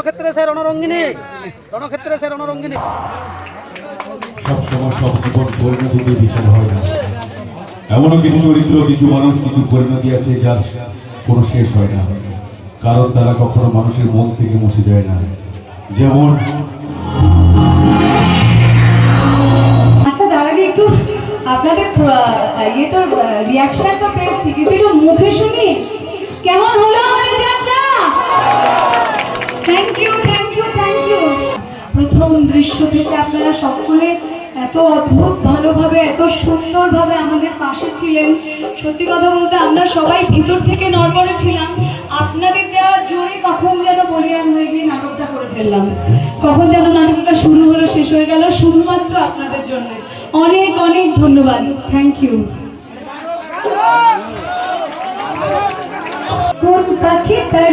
রণক্ষেত্রে সে রণরঙ্গিনী। রণক্ষেত্রে সে রণরঙ্গিনী। এমনও কিছু চরিত্র কিছু মানুষ কিছু পরিণতি আছে যার কোনো শেষ হয় না। কারণ তারা কখনো মানুষের মন থেকে মুছে যায় না। যেমন আচ্ছা তার আগে একটু আপনাদের ইয়ে তো রিয়াকশন পেয়েছি। কিন্তু একটু মুখে শুনি। কেমন হলো প্রথম দৃশ্য থেকে আপনারা সকলে এত অদ্ভুত ভালোভাবে, এত সুন্দরভাবে আমাদের পাশে ছিলেন। সত্যি কথা বলতে আমরা সবাই ভিতর থেকে নড়বড়ে ছিলাম। আপনাদের দেওয়া জোরে কখন যেন বলিয়ান হয়ে গিয়ে নাটকটা করে ফেললাম। কখন যেন নাটকটা শুরু হলো, শেষ হয়ে গেল, শুধুমাত্র আপনাদের জন্য। অনেক অনেক ধন্যবাদ। থ্যাংক ইউ কোন পাখি তার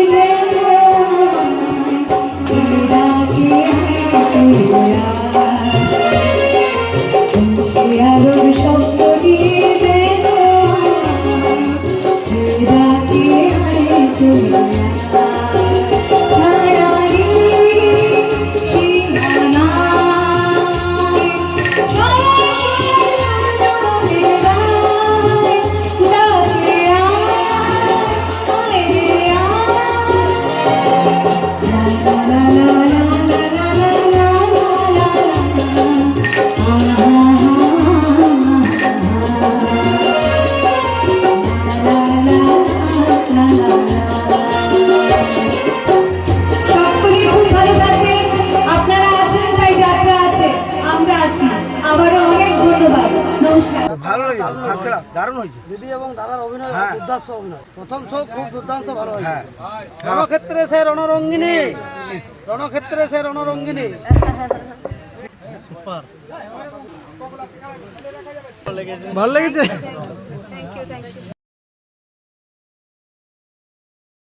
Música দারুণ হয়েছে। দিদি এবং দাদার অভিনয় হ্যাঁ। দুর্দান্ত অভিনয়। প্রথম শো খুব দুর্দান্ত ভালো হয়েছে। হ্যাঁ। রণক্ষেত্রে সে রণরঙ্গিনী। রণক্ষেত্রে সে রণরঙ্গিনী। ভালো লেগেছে?